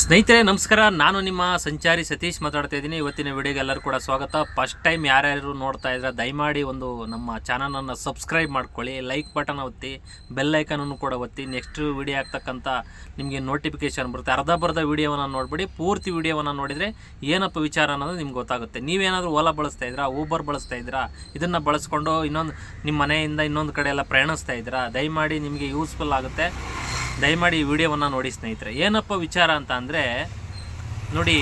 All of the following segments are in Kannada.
ಸ್ನೇಹಿತರೆ, ನಮಸ್ಕಾರ. ನಾನು ನಿಮ್ಮ ಸಂಚಾರಿ ಸತೀಶ್ ಮಾತಾಡ್ತಾ ಇದ್ದೀನಿ. ಇವತ್ತಿನ ವಿಡಿಯೋಗೆ ಎಲ್ಲರೂ ಕೂಡ ಸ್ವಾಗತ. ಫಸ್ಟ್ ಟೈಮ್ ಯಾರ್ಯಾರು ನೋಡ್ತಾ ಇದ್ರೆ ದಯಮಾಡಿ ಒಂದು ನಮ್ಮ ಚಾನಲನ್ನು ಸಬ್ಸ್ಕ್ರೈಬ್ ಮಾಡ್ಕೊಳ್ಳಿ. ಲೈಕ್ ಬಟನ್ ಒತ್ತಿ ಬೆಲ್ ಐಕನನ್ನು ಕೂಡ ಒತ್ತಿ. ನೆಕ್ಸ್ಟ್ ವಿಡಿಯೋ ಆಗ್ತಕ್ಕಂಥ ನಿಮಗೆ ನೋಟಿಫಿಕೇಶನ್ ಬರುತ್ತೆ. ಅರ್ಧ ಬರ್ಧ ವಿಡಿಯೋವನ್ನು ನೋಡಿಬಿಡಿ. ಪೂರ್ತಿ ವಿಡಿಯೋವನ್ನು ನೋಡಿದರೆ ಏನಪ್ಪ ವಿಚಾರ ಅನ್ನೋದು ನಿಮ್ಗೆ ಗೊತ್ತಾಗುತ್ತೆ. ನೀವೇನಾದರೂ ಓಲಾ ಬಳಸ್ತಾ ಇದ್ದೀರಾ ಊಬರ್ ಬಳಸ್ತಾ ಇದ್ದೀರಾ ಇದನ್ನು ಬಳಸ್ಕೊಂಡು ಇನ್ನೊಂದು ನಿಮ್ಮ ಮನೆಯಿಂದ ಇನ್ನೊಂದು ಕಡೆ ಎಲ್ಲ ಪ್ರಯಾಣಿಸ್ತಾ ಇದ್ದೀರಾ ದಯಮಾಡಿ ನಿಮಗೆ ಯೂಸ್ಫುಲ್ ಆಗುತ್ತೆ. ದಯಮಾಡಿ ಈ ವಿಡಿಯೋವನ್ನು ನೋಡಿ ಸ್ನೇಹಿತರೆ. ಏನಪ್ಪ ವಿಚಾರ ಅಂತ ಅಂದರೆ, ನೋಡಿ,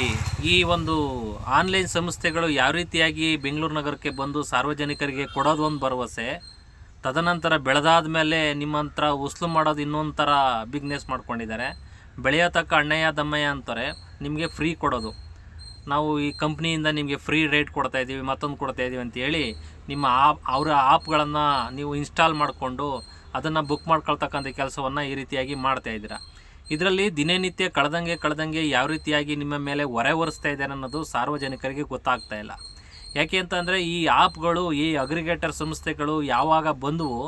ಈ ಒಂದು ಆನ್ಲೈನ್ ಸಂಸ್ಥೆಗಳು ಯಾವ ರೀತಿಯಾಗಿ ಬೆಂಗಳೂರು ನಗರಕ್ಕೆ ಬಂದು ಸಾರ್ವಜನಿಕರಿಗೆ ಕೊಡೋದು ಒಂದು ಭರವಸೆ, ತದನಂತರ ಬೆಳೆದಾದ ಮೇಲೆ ನಿಮ್ಮ ಹತ್ರ ಉಸ್ಲು ಮಾಡೋದು ಇನ್ನೊಂದು ಥರ ಬಿಗ್ನೆಸ್ ಮಾಡ್ಕೊಂಡಿದ್ದಾರೆ. ಬೆಳೆಯತಕ್ಕ ಅಣ್ಣಯ್ಯ, ದಮ್ಮಯ್ಯ ಅಂತಾರೆ, ನಿಮಗೆ ಫ್ರೀ ಕೊಡೋದು. ನಾವು ಈ ಕಂಪ್ನಿಯಿಂದ ನಿಮಗೆ ಫ್ರೀ ರೇಟ್ ಕೊಡ್ತಾ ಇದ್ದೀವಿ, ಮತ್ತೊಂದು ಕೊಡ್ತಾ ಇದ್ದೀವಿ ಅಂತೇಳಿ ನಿಮ್ಮ ಆಪ್, ಅವರ ಆಪ್ಗಳನ್ನು ನೀವು ಇನ್ಸ್ಟಾಲ್ ಮಾಡಿಕೊಂಡು ಅದನ್ನು ಬುಕ್ ಮಾಡ್ಕೊಳ್ತಕ್ಕಂಥ ಕೆಲಸವನ್ನು ಈ ರೀತಿಯಾಗಿ ಮಾಡ್ತಾ ಇದ್ದೀರಾ. ಇದರಲ್ಲಿ ದಿನನಿತ್ಯ ಕಳೆದಂಗೆ ಕಳೆದಂಗೆ ಯಾವ ರೀತಿಯಾಗಿ ನಿಮ್ಮ ಮೇಲೆ ಹೊರೆ ಹೊರಿಸ್ತಾ ಇದ್ದಾರೆ ಅನ್ನೋದು ಸಾರ್ವಜನಿಕರಿಗೆ ಗೊತ್ತಾಗ್ತಾ ಇಲ್ಲ. ಯಾಕೆ ಅಂತಂದರೆ ಈ ಆ್ಯಪ್ಗಳು ಈ ಅಗ್ರಿಗೇಟರ್ ಸಂಸ್ಥೆಗಳು ಯಾವಾಗ ಬಂದವು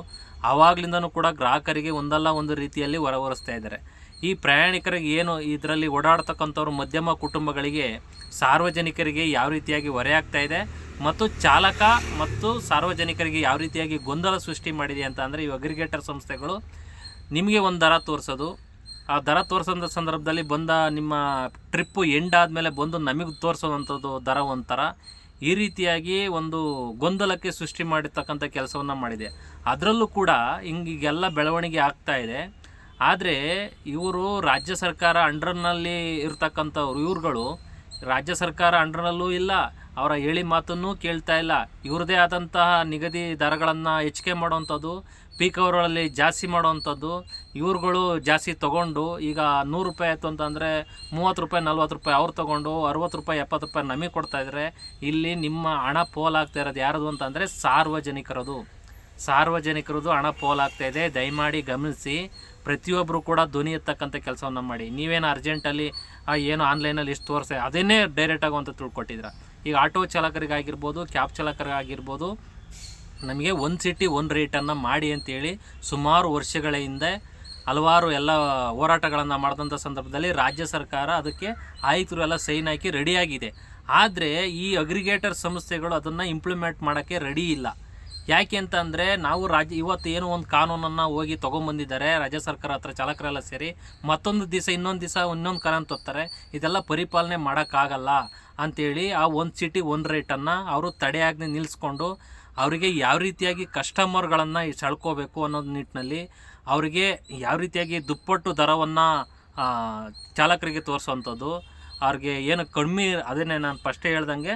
ಆವಾಗಲಿಂದನೂ ಕೂಡ ಗ್ರಾಹಕರಿಗೆ ಒಂದಲ್ಲ ಒಂದು ರೀತಿಯಲ್ಲಿ ಹೊರ ಹೊರಿಸ್ತಾ ಇದ್ದಾರೆ. ಈ ಪ್ರಯಾಣಿಕರಿಗೆ ಏನು ಇದರಲ್ಲಿ ಓಡಾಡ್ತಕ್ಕಂಥವ್ರು ಮಧ್ಯಮ ಕುಟುಂಬಗಳಿಗೆ ಸಾರ್ವಜನಿಕರಿಗೆ ಯಾವ ರೀತಿಯಾಗಿ ಹೊರೆ ಆಗ್ತಾ ಇದೆ? ಮತ್ತು ಚಾಲಕ ಮತ್ತು ಸಾರ್ವಜನಿಕರಿಗೆ ಯಾವ ರೀತಿಯಾಗಿ ಗೊಂದಲ ಸೃಷ್ಟಿ ಮಾಡಿದೆ ಅಂತ ಅಂದರೆ ಈ ಅಗ್ರಿಗೇಟರ್ ಸಂಸ್ಥೆಗಳು ನಿಮಗೆ ಒಂದು ದರ ತೋರಿಸೋದು. ಆ ದರ ತೋರಿಸೋಂಥ ಸಂದರ್ಭದಲ್ಲಿ ಬಂದ ನಿಮ್ಮ ಟ್ರಿಪ್ಪು ಎಂಡ್ ಆದಮೇಲೆ ಬಂದು ನಮಗೆ ತೋರಿಸೋದಂಥದ್ದು ದರ ಒಂಥರ ಈ ರೀತಿಯಾಗಿ ಒಂದು ಗೊಂದಲಕ್ಕೆ ಸೃಷ್ಟಿ ಮಾಡಿರ್ತಕ್ಕಂಥ ಕೆಲಸವನ್ನು ಮಾಡಿದೆ. ಅದರಲ್ಲೂ ಕೂಡ ಹಿಂಗೀಗೆಲ್ಲ ಬೆಳವಣಿಗೆ ಆಗ್ತಾ ಇದೆ. ಆದರೆ ಇವರು ರಾಜ್ಯ ಸರ್ಕಾರ ಅಂಡರ್ನಲ್ಲಿ ಇರ್ತಕ್ಕಂಥವ್ರು, ಇವ್ರುಗಳು ರಾಜ್ಯ ಸರ್ಕಾರ ಅಂಡರ್ನಲ್ಲೂ ಇಲ್ಲ ಅವರ ಹೇಳಿ ಮಾತನ್ನು ಕೇಳ್ತಾ ಇಲ್ಲ. ಇವ್ರದೇ ಆದಂತಹ ನಿಗದಿ ದರಗಳನ್ನು ಹೆಚ್ಚಿಗೆ ಮಾಡುವಂಥದ್ದು, ಪೀಕ್ ಜಾಸ್ತಿ ಮಾಡುವಂಥದ್ದು, ಇವ್ರುಗಳು ಜಾಸ್ತಿ ತೊಗೊಂಡು ಈಗ ನೂರು ರೂಪಾಯಿ ಆಯಿತು ಅಂತಂದರೆ ಮೂವತ್ತು ರೂಪಾಯಿ, ನಲ್ವತ್ತು ರೂಪಾಯಿ ಅವ್ರು ತೊಗೊಂಡು ಅರವತ್ತು ರೂಪಾಯಿ, ಎಪ್ಪತ್ತು ರೂಪಾಯಿ ನಮಗೆ ಕೊಡ್ತಾ ಇದ್ದಾರೆ ಇಲ್ಲಿ ನಿಮ್ಮ ಹಣ ಪೋಲಾಗ್ತಾ ಇರೋದು ಯಾರದು ಅಂತಂದರೆ ಸಾರ್ವಜನಿಕರದು. ಸಾರ್ವಜನಿಕರದು ಹಣ ಪೋಲಾಗ್ತಾ ಇದೆ. ದಯಮಾಡಿ ಗಮನಿಸಿ ಪ್ರತಿಯೊಬ್ಬರು ಕೂಡ ಧ್ವನಿ ಎತ್ತಕ್ಕಂಥ ಕೆಲಸವನ್ನು ಮಾಡಿ. ನೀವೇನು ಅರ್ಜೆಂಟಲ್ಲಿ ಏನು ಆನ್ಲೈನಲ್ಲಿ ಇಷ್ಟು ತೋರಿಸಿ, ಅದನ್ನೇ ಡೈರೆಕ್ಟಾಗುವಂಥ ಅಂತ ತಿಳ್ಕೊಟ್ಟಿದ್ರ ಈಗ ಆಟೋ ಚಾಲಕರಿಗಾಗಿರ್ಬೋದು, ಕ್ಯಾಬ್ ಚಾಲಕರಿಗಾಗಿರ್ಬೋದು ನಮಗೆ ಒಂದು ಸಿಟಿ ಒಂದು ರೇಟನ್ನು ಮಾಡಿ ಅಂತೇಳಿ ಸುಮಾರು ವರ್ಷಗಳ ಹಿಂದೆ ಹಲವಾರು ಎಲ್ಲ ಹೋರಾಟಗಳನ್ನು ಮಾಡಿದಂಥ ಸಂದರ್ಭದಲ್ಲಿ ರಾಜ್ಯ ಸರ್ಕಾರ ಅದಕ್ಕೆ ಆಯುಕ್ತರು ಎಲ್ಲ ಸೈನ್ ಹಾಕಿ ರೆಡಿಯಾಗಿದೆ ಆದರೆ ಈ ಅಗ್ರಿಗೇಟರ್ ಸಂಸ್ಥೆಗಳು ಅದನ್ನು ಇಂಪ್ಲಿಮೆಂಟ್ ಮಾಡೋಕ್ಕೆ ರೆಡಿ ಇಲ್ಲ. ಯಾಕೆ ಅಂತ ಅಂದರೆ ನಾವು ರಾಜ್ಯ ಇವತ್ತು ಏನೋ ಒಂದು ಕಾನೂನನ್ನು ಹೋಗಿ ತೊಗೊಂಬಂದಿದ್ದಾರೆ, ರಾಜ್ಯ ಸರ್ಕಾರ ಹತ್ರ ಚಾಲಕರೆಲ್ಲ ಸೇರಿ ಮತ್ತೊಂದು ದಿವಸ, ಇನ್ನೊಂದು ದಿವಸ ಇನ್ನೊಂದು ಕಾನೂನು ತರ್ತಾರೆ ಇದೆಲ್ಲ ಪರಿಪಾಲನೆ ಮಾಡೋಕ್ಕಾಗಲ್ಲ ಅಂಥೇಳಿ ಆ ಒಂದು ಸಿಟಿ ಒಂದು ರೇಟನ್ನು ಅವರು ತಡೆಯಾಗಿ ನಿಲ್ಲಿಸ್ಕೊಂಡು ಅವರಿಗೆ ಯಾವ ರೀತಿಯಾಗಿ ಕಸ್ಟಮರ್ಗಳನ್ನು ಸೆಳ್ಕೋಬೇಕು ಅನ್ನೋದು ನಿಟ್ಟಿನಲ್ಲಿ ಅವರಿಗೆ ಯಾವ ರೀತಿಯಾಗಿ ದುಪ್ಪಟ್ಟು ದರವನ್ನು ಚಾಲಕರಿಗೆ ತೋರಿಸುವಂಥದ್ದು ಅವ್ರಿಗೆ ಏನು ಕಡಿಮೆ, ಅದನ್ನೇ ನಾನು ಫಸ್ಟೇ ಹೇಳ್ದಂಗೆ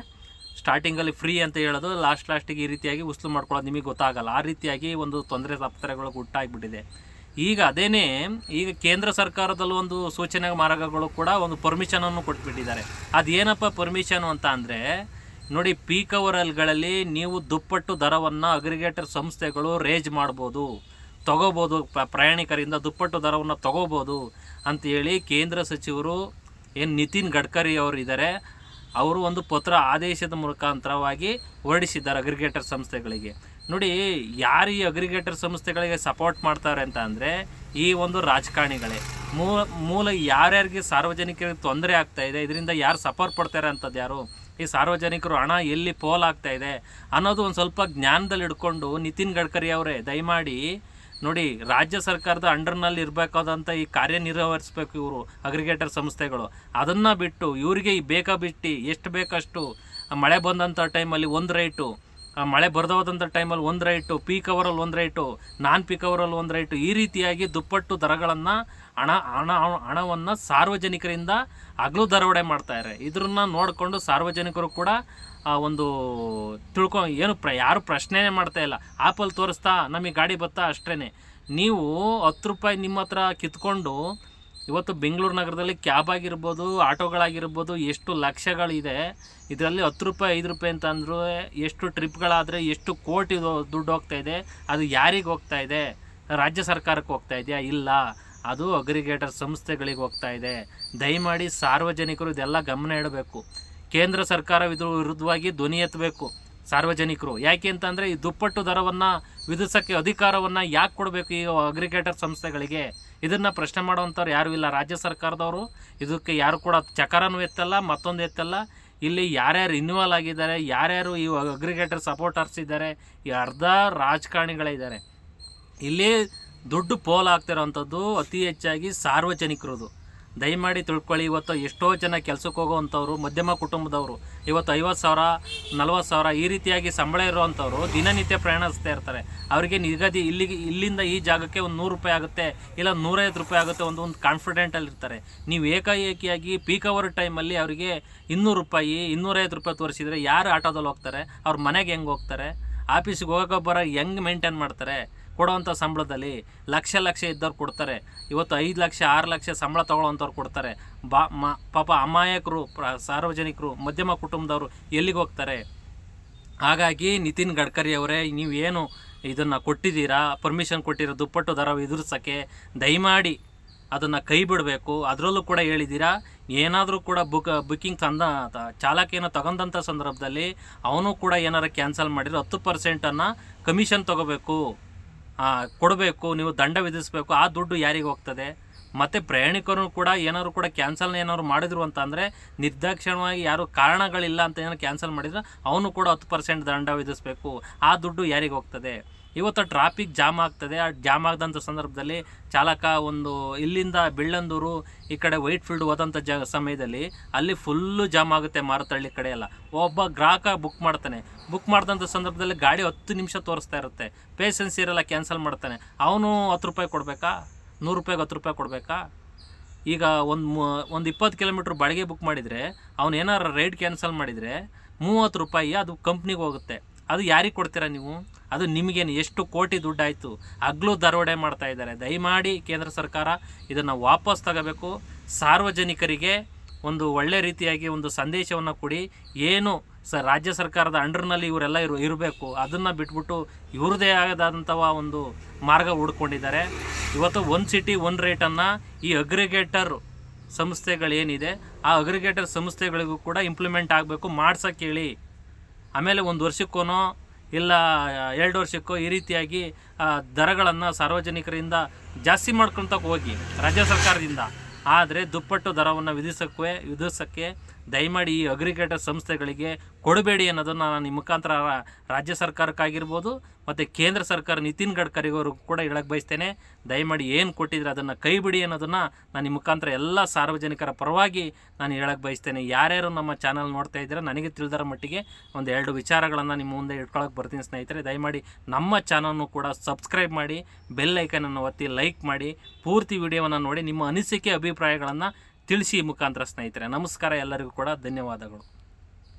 ಸ್ಟಾರ್ಟಿಂಗಲ್ಲಿ ಫ್ರೀ ಅಂತ ಹೇಳೋದು, ಲಾಸ್ಟ್ ಲಾಸ್ಟಿಗೆ ಈ ರೀತಿಯಾಗಿ ಉಸ್ಲು ಮಾಡ್ಕೊಳ್ಳೋದು ನಿಮಗೆ ಗೊತ್ತಾಗಲ್ಲ. ಆ ರೀತಿಯಾಗಿ ಒಂದು ತೊಂದರೆ ತಪ್ಪರೆಗಳು ಹುಟ್ಟಾಗ್ಬಿಟ್ಟಿದೆ. ಈಗ ಅದೇನೇ, ಈಗ ಕೇಂದ್ರ ಸರ್ಕಾರದಲ್ಲೂ ಒಂದು ಸೂಚನೆ ಮಾರ್ಗಗಳು ಕೂಡ ಒಂದು ಪರ್ಮಿಷನನ್ನು ಕೊಟ್ಬಿಟ್ಟಿದ್ದಾರೆ. ಅದೇನಪ್ಪ ಪರ್ಮಿಷನು ಅಂತ ಅಂದರೆ, ನೋಡಿ ಪೀಕ್ ಅವರ್ಗಳಲ್ಲಿ ನೀವು ದುಪ್ಪಟ್ಟು ದರವನ್ನು ಅಗ್ರಿಗೇಟರ್ ಸಂಸ್ಥೆಗಳು ರೇಜ್ ಮಾಡ್ಬೋದು, ತಗೋಬೋದು ಪ್ರಯಾಣಿಕರಿಂದ ದುಪ್ಪಟ್ಟು ದರವನ್ನು ತಗೋಬೋದು ಅಂತೇಳಿ ಕೇಂದ್ರ ಸಚಿವರು ಏನು ನಿತಿನ್ ಗಡ್ಕರಿ ಅವರು ಇದ್ದಾರೆ ಅವರು ಒಂದು ಪತ್ರ ಆದೇಶದ ಮುಖಾಂತರವಾಗಿ ಹೊರಡಿಸಿದ್ದಾರೆ ಅಗ್ರಿಗೇಟರ್ ಸಂಸ್ಥೆಗಳಿಗೆ. ನೋಡಿ, ಯಾರು ಈ ಅಗ್ರಿಗೇಟರ್ ಸಂಸ್ಥೆಗಳಿಗೆ ಸಪೋರ್ಟ್ ಮಾಡ್ತಾರೆ ಅಂತ ಅಂದರೆ ಈ ಒಂದು ರಾಜಕಾರಣಿಗಳೇ. ಮೂಲ ಮೂಲ ಯಾರ್ಯಾರಿಗೆ ಸಾರ್ವಜನಿಕರಿಗೆ ತೊಂದರೆ ಆಗ್ತಾ ಇದೆ, ಇದರಿಂದ ಯಾರು ಸಪೋರ್ಟ್ ಪಡ್ತಾರೆ ಅಂಥದ್ದು ಯಾರು? ಈ ಸಾರ್ವಜನಿಕರು ಹಣ ಎಲ್ಲಿ ಪೋಲ್ ಆಗ್ತಾ ಇದೆ ಅನ್ನೋದು ಒಂದು ಸ್ವಲ್ಪ ಜ್ಞಾನದಲ್ಲಿ ಹಿಡ್ಕೊಂಡು ನಿತಿನ್ ಗಡ್ಕರಿ ಅವರೇ, ದಯಮಾಡಿ ನೋಡಿ, ರಾಜ್ಯ ಸರ್ಕಾರದ ಅಂಡರ್ನಲ್ಲಿ ಇರಬೇಕಾದಂಥ ಈ ಕಾರ್ಯನಿರ್ವಹಿಸ್ಬೇಕು ಇವರು ಅಗ್ರಿಗೇಟರ್ ಸಂಸ್ಥೆಗಳು. ಅದನ್ನು ಬಿಟ್ಟು ಇವರಿಗೆ ಬೇಕಾ ಬಿಟ್ಟು ಎಷ್ಟು ಬೇಕಷ್ಟು ಮಳೆ ಬಂದಂಥ ಟೈಮಲ್ಲಿ ಒಂದು ರೇಟು ಮಳೆ ಬರ್ದವಾದಂಥ ಟೈಮಲ್ಲಿ ಒಂದು ರೈಟು ಪೀಕ್ ಅವರಲ್ಲಿ ಒಂದು ರೈಟು ನಾನ್ ಪೀಕ್ ಅವರಲ್ಲಿ ಒಂದು ರೈಟು ಈ ರೀತಿಯಾಗಿ ದುಪ್ಪಟ್ಟು ದರಗಳನ್ನು ಹಣ ಹಣ, ಹಣವನ್ನು ಸಾರ್ವಜನಿಕರಿಂದ ಹಗಲು ದರವಡೆ ಮಾಡ್ತಾರೆ ಇದನ್ನ ನೋಡಿಕೊಂಡು ಸಾರ್ವಜನಿಕರು ಕೂಡ ಆ ಒಂದು ತಿಳ್ಕೊ, ಏನು ಪ್ರ, ಯಾರು ಪ್ರಶ್ನೆನೇ ಮಾಡ್ತಾ ಇಲ್ಲ. ಆ್ಯಪಲ್ಲಿ ತೋರಿಸ್ತಾ ನಮಗೆ ಗಾಡಿ ಬತ್ತಾ ಅಷ್ಟೇ ನೀವು ಹತ್ತು ರೂಪಾಯಿ ನಿಮ್ಮ ಹತ್ರ ಕಿತ್ಕೊಂಡು ಇವತ್ತು ಬೆಂಗಳೂರು ನಗರದಲ್ಲಿ ಕ್ಯಾಬ್ ಆಗಿರ್ಬೋದು, ಆಟೋಗಳಾಗಿರ್ಬೋದು ಎಷ್ಟು ಲಕ್ಷಗಳಿದೆ. ಇದರಲ್ಲಿ ಹತ್ತು ರೂಪಾಯಿ, ಐದು ರೂಪಾಯಿ ಅಂತ ಎಷ್ಟು ಟ್ರಿಪ್ಗಳಾದರೆ ಎಷ್ಟು ಕೋಟಿ ದುಡ್ಡು ಹೋಗ್ತಾ ಇದೆ. ಅದು ಯಾರಿಗೆ ಹೋಗ್ತಾ ಇದೆ? ರಾಜ್ಯ ಸರ್ಕಾರಕ್ಕೆ ಹೋಗ್ತಾ ಇದೆಯಾ? ಇಲ್ಲ. ಅದು ಅಗ್ರಿಗೇಟರ್ ಸಂಸ್ಥೆಗಳಿಗೆ ಹೋಗ್ತಾ ಇದೆ. ದಯಮಾಡಿ ಸಾರ್ವಜನಿಕರು ಇದೆಲ್ಲ ಗಮನ ಇಡಬೇಕು. ಕೇಂದ್ರ ಸರ್ಕಾರ ಇದ್ರ ವಿರುದ್ಧವಾಗಿ ಧ್ವನಿ ಎತ್ತಬೇಕು. ಸಾರ್ವಜನಿಕರು. ಯಾಕೆ ಅಂತಂದರೆ ಈ ದುಪ್ಪಟ್ಟು ದರವನ್ನು ವಿಧಿಸೋಕ್ಕೆ ಅಧಿಕಾರವನ್ನು ಯಾಕೆ ಕೊಡಬೇಕು ಈ ಅಗ್ರಿಗೇಟರ್ ಸಂಸ್ಥೆಗಳಿಗೆ? ಇದನ್ನು ಪ್ರಶ್ನೆ ಮಾಡುವಂಥವ್ರು ಯಾರೂ ಇಲ್ಲ. ರಾಜ್ಯ ಸರ್ಕಾರದವರು. ಇದಕ್ಕೆ ಯಾರು ಕೂಡ ಚಕರನೂ ಎತ್ತಲ್ಲ, ಮತ್ತೊಂದು ಎತ್ತಲ್ಲ. ಇಲ್ಲಿ ಯಾರ್ಯಾರು ಇನ್ವಾಲ್ವ್ ಆಗಿದ್ದಾರೆ, ಯಾರ್ಯಾರು ಈ ಅಗ್ರಿಗೇಟರ್ ಸಪೋರ್ಟರ್ಸ್ ಇದ್ದಾರೆ, ಈ ಅರ್ಧ ರಾಜಕಾರಣಿಗಳಿದ್ದಾರೆ ಇಲ್ಲಿ ದುಡ್ಡು ಪೋಲ್ ಆಗ್ತಿರೋವಂಥದ್ದು ಅತಿ ಹೆಚ್ಚಾಗಿ ಸಾರ್ವಜನಿಕರದು. ದಯಮಾಡಿ ತಿಳ್ಕೊಳ್ಳಿ, ಇವತ್ತು ಎಷ್ಟೋ ಜನ ಕೆಲಸಕ್ಕೆ ಹೋಗೋವಂಥವ್ರು, ಮಧ್ಯಮ ಕುಟುಂಬದವರು, ಇವತ್ತು ಐವತ್ತು ಸಾವಿರ, ನಲ್ವತ್ತು ಸಾವಿರ ಈ ರೀತಿಯಾಗಿ ಸಂಬಳ ಇರುವಂಥವ್ರು ದಿನನಿತ್ಯ ಪ್ರಯಾಣಿಸ್ತಾ ಇರ್ತಾರೆ. ಅವರಿಗೆ ನಿಗದಿ ಇಲ್ಲಿಗೆ ಇಲ್ಲಿಂದ ಈ ಜಾಗಕ್ಕೆ ಒಂದು ನೂರು ರೂಪಾಯಿ ಆಗುತ್ತೆ, ಇಲ್ಲ ನೂರೈವತ್ತು ರೂಪಾಯಿ ಆಗುತ್ತೆ ಒಂದು ಒಂದು ಕಾನ್ಫಿಡೆಂಟಲ್ಲಿ ಇರ್ತಾರೆ. ನೀವು ಏಕಾಏಕಿಯಾಗಿ ಪೀಕ್ ಅವರ್ ಟೈಮಲ್ಲಿ ಅವರಿಗೆ ಇನ್ನೂರು ರೂಪಾಯಿ, ಇನ್ನೂರೈವತ್ತು ರೂಪಾಯಿ ತೋರಿಸಿದರೆ ಯಾರು ಆಟೋದಲ್ಲಿ ಹೋಗ್ತಾರೆ, ಅವ್ರ ಮನೆಗೆ ಹೆಂಗೆ ಹೋಗ್ತಾರೆ ಆಫೀಸಿಗೆ ಹೋಗೋಕೆ ಬರೋ ಹೆಂಗೆ ಮೇಂಟೈನ್ ಮಾಡ್ತಾರೆ? ಕೊಡೋವಂಥ ಸಂಬಳದಲ್ಲಿ ಲಕ್ಷ ಲಕ್ಷ ಇದ್ದವ್ರು ಕೊಡ್ತಾರೆ. ಇವತ್ತು ಐದು ಲಕ್ಷ, ಆರು ಲಕ್ಷ ಸಂಬಳ ತೊಗೊಳ್ಳೋವಂಥವ್ರು ಕೊಡ್ತಾರೆ. ಬಾ, ಮ, ಪಾಪ ಅಮಾಯಕರು, ಪ್ರ, ಸಾರ್ವಜನಿಕರು, ಮಧ್ಯಮ ಕುಟುಂಬದವರು ಎಲ್ಲಿಗೆ ಹೋಗ್ತಾರೆ? ಹಾಗಾಗಿ ನಿತಿನ್ ಗಡ್ಕರಿ ಅವರೇ, ನೀವು ಏನು ಇದನ್ನು ಕೊಟ್ಟಿದ್ದೀರಾ? ಪರ್ಮಿಷನ್ ಕೊಟ್ಟಿರೋ ದುಪ್ಪಟ್ಟು ದರ ಎದುರಿಸೋಕ್ಕೆ ದಯಮಾಡಿ ಅದನ್ನು ಕೈ ಬಿಡಬೇಕು. ಅದರಲ್ಲೂ ಕೂಡ ಹೇಳಿದ್ದೀರಾ? ಏನಾದರೂ ಕೂಡ ಬುಕ್ ಬುಕ್ಕಿಂಗ್ ತಂದ, ತ- ಚಾಲಕ ಏನೋ ತಗೊಂಡಂಥ ಸಂದರ್ಭದಲ್ಲಿ ಅವನು ಕೂಡ ಏನಾರು ಕ್ಯಾನ್ಸಲ್ ಮಾಡಿದ್ರೆ ಹತ್ತು ಪರ್ಸೆಂಟನ್ನು ಕಮಿಷನ್ ತೊಗೋಬೇಕು. ಕೊಡಬೇಕು, ನೀವು ದಂಡ ವಿಧಿಸಬೇಕು, ಆ ದುಡ್ಡು ಯಾರಿಗೆ ಹೋಗ್ತದೆ? ಮತ್ತು ಪ್ರಯಾಣಿಕರು ಕೂಡ ಏನಾದ್ರು ಕೂಡ ಕ್ಯಾನ್ಸಲ್ ಏನಾದ್ರು ಮಾಡಿದ್ರು ಅಂತ ಅಂದರೆ ನಿರ್ದಾಕ್ಷಿಣ್ಯವಾಗಿ ಯಾರು ಕಾರಣಗಳಿಲ್ಲ ಅಂತ ಏನಾದ್ರು ಕ್ಯಾನ್ಸಲ್ ಮಾಡಿದ್ರೆ ಅವನು ಕೂಡ ಹತ್ತು ಪರ್ಸೆಂಟ್ ದಂಡ ವಿಧಿಸಬೇಕು. ಆ ದುಡ್ಡು ಯಾರಿಗೆ ಹೋಗ್ತದೆ? ಇವತ್ತು ಟ್ರಾಫಿಕ್ ಜಾಮ್ ಆಗ್ತದೆ. ಆ ಜಾಮ್ ಆಗದಂಥ ಸಂದರ್ಭದಲ್ಲಿ ಚಾಲಕ ಒಂದು ಇಲ್ಲಿಂದ ಬೆಳ್ಳಂದೂರು, ಈ ಕಡೆ ವೈಟ್ ಫೀಲ್ಡ್ ಹೋದಂಥ ಜ ಸಮಯದಲ್ಲಿ ಅಲ್ಲಿ ಫುಲ್ಲು ಜಾಮ್ ಆಗುತ್ತೆ ಮಾರುತಳ್ಳಿ ಕಡೆ ಎಲ್ಲ. ಒಬ್ಬ ಗ್ರಾಹಕ ಬುಕ್ ಮಾಡ್ತಾನೆ. ಬುಕ್ ಮಾಡಿದಂಥ ಸಂದರ್ಭದಲ್ಲಿ ಗಾಡಿ ಹತ್ತು ನಿಮಿಷ ತೋರಿಸ್ತಾ ಇರುತ್ತೆ. ಪೇಷನ್ಸ್ ಇರಲ್ಲ ಕ್ಯಾನ್ಸಲ್ ಮಾಡ್ತಾನೆ. ಅವನು ಹತ್ತು ರೂಪಾಯಿ ಕೊಡಬೇಕಾ? ನೂರು ರೂಪಾಯಿಗೆ ಹತ್ತು ರೂಪಾಯಿ ಕೊಡಬೇಕಾ? ಈಗ ಒಂದು ಒಂದು ಇಪ್ಪತ್ತು ಕಿಲೋಮೀಟ್ರ್ ಬಾಡಿಗೆ ಬುಕ್ ಮಾಡಿದರೆ, ಅವ್ನು ರೈಡ್ ಕ್ಯಾನ್ಸಲ್ ಮಾಡಿದರೆ ಮೂವತ್ತು ರೂಪಾಯಿ ಅದು ಕಂಪ್ನಿಗೆ ಹೋಗುತ್ತೆ. ಅದು ಯಾರಿಗೆ ಕೊಡ್ತೀರಾ ನೀವು? ಅದು ನಿಮಗೇನು? ಎಷ್ಟು ಕೋಟಿ ದುಡ್ಡಾಯಿತು? ಹಗ್ಲು ದರೋಡೆ ಮಾಡ್ತಾ ಇದ್ದಾರೆ. ದಯಮಾಡಿ ಕೇಂದ್ರ ಸರ್ಕಾರ ಇದನ್ನು ವಾಪಸ್ ತಗೋಬೇಕು. ಸಾರ್ವಜನಿಕರಿಗೆ ಒಂದು ಒಳ್ಳೆ ರೀತಿಯಾಗಿ ಒಂದು ಸಂದೇಶವನ್ನು ಕೊಡಿ. ಏನು ಸ ರಾಜ್ಯ ಸರ್ಕಾರದ ಅಂಡರ್ನಲ್ಲಿ ಇವರೆಲ್ಲ ಇರು, ಇರಬೇಕು. ಅದನ್ನು ಬಿಟ್ಬಿಟ್ಟು ಇವ್ರದೇ ಆಗದಾದಂಥ ಒಂದು ಮಾರ್ಗ ಹುಡ್ಕೊಂಡಿದ್ದಾರೆ. ಇವತ್ತು ಒಂದು ಸಿಟಿ ಒನ್ ರೇಟನ್ನು ಈ ಅಗ್ರಿಗೇಟರ್ ಸಂಸ್ಥೆಗಳೇನಿದೆ, ಆ ಅಗ್ರಿಗೇಟರ್ ಸಂಸ್ಥೆಗಳಿಗೂ ಕೂಡ ಇಂಪ್ಲಿಮೆಂಟ್ ಆಗಬೇಕು. ಮಾಡ್ಸೋಕ್ಕೆ ಹೇಳಿ. ಆಮೇಲೆ ಒಂದು ವರ್ಷಕ್ಕೂ ಇಲ್ಲ, ಎರಡು ವರ್ಷಕ್ಕೋ ಈ ರೀತಿಯಾಗಿ ದರಗಳನ್ನು ಸಾರ್ವಜನಿಕರಿಂದ ಜಾಸ್ತಿ ಮಾಡ್ಕೊತ ಹೋಗಿ ರಾಜ್ಯ ಸರ್ಕಾರದಿಂದ. ಆದರೆ ದುಪ್ಪಟ್ಟು ದರವನ್ನು ವಿಧಿಸೋಕ್ಕೆ ವಿಧಿಸೋಕ್ಕೆ ದಯಮಾಡಿ ಈ ಅಗ್ರಿಗೇಟರ್ ಸಂಸ್ಥೆಗಳಿಗೆ ಕೊಡಬೇಡಿ ಅನ್ನೋದನ್ನು ನಾನು ಈ ಮುಖಾಂತರ ರಾಜ್ಯ ಸರ್ಕಾರಕ್ಕಾಗಿರ್ಬೋದು ಮತ್ತು ಕೇಂದ್ರ ಸರ್ಕಾರ ನಿತಿನ್ ಗಡ್ಕರಿಗೂ ಕೂಡ ಹೇಳಕ್ಕೆ ಬಯಸ್ತೇನೆ. ದಯಮಾಡಿ ಏನು ಕೊಟ್ಟಿದ್ರೆ ಅದನ್ನು ಕೈ ಬಿಡಿ ಅನ್ನೋದನ್ನು ನಾನು ಈ ಮುಖಾಂತರ ಎಲ್ಲ ಸಾರ್ವಜನಿಕರ ಪರವಾಗಿ ನಾನು ಹೇಳಕ್ಕೆ ಬಯಸ್ತೇನೆ. ಯಾರ್ಯಾರು ನಮ್ಮ ಚಾನಲ್ ನೋಡ್ತಾ ಇದ್ದೀರಾ ನನಗೆ ತಿಳಿದರ ಮಟ್ಟಿಗೆ ಒಂದು ಎರಡು ವಿಚಾರಗಳನ್ನು ನಿಮ್ಮ ಮುಂದೆ ಇಟ್ಕೊಳಕ್ಕೆ ಬರ್ತೀನಿ ಸ್ನೇಹಿತರೆ. ದಯಮಾಡಿ ನಮ್ಮ ಚಾನಲ್ನು ಕೂಡ ಸಬ್ಸ್ಕ್ರೈಬ್ ಮಾಡಿ, ಬೆಲ್ ಐಕನನ್ನು ಒತ್ತಿ ಲೈಕ್ ಮಾಡಿ, ಪೂರ್ತಿ ವಿಡಿಯೋವನ್ನು ನೋಡಿ ನಿಮ್ಮ ಅನಿಸಿಕೆ, ಅಭಿಪ್ರಾಯಗಳನ್ನು ತಿಳಿಸಿ ಮುಖಾಂತರ ಸ್ನೇಹಿತರೆ. ನಮಸ್ಕಾರ ಎಲ್ಲರಿಗೂ ಕೂಡ. ಧನ್ಯವಾದಗಳು.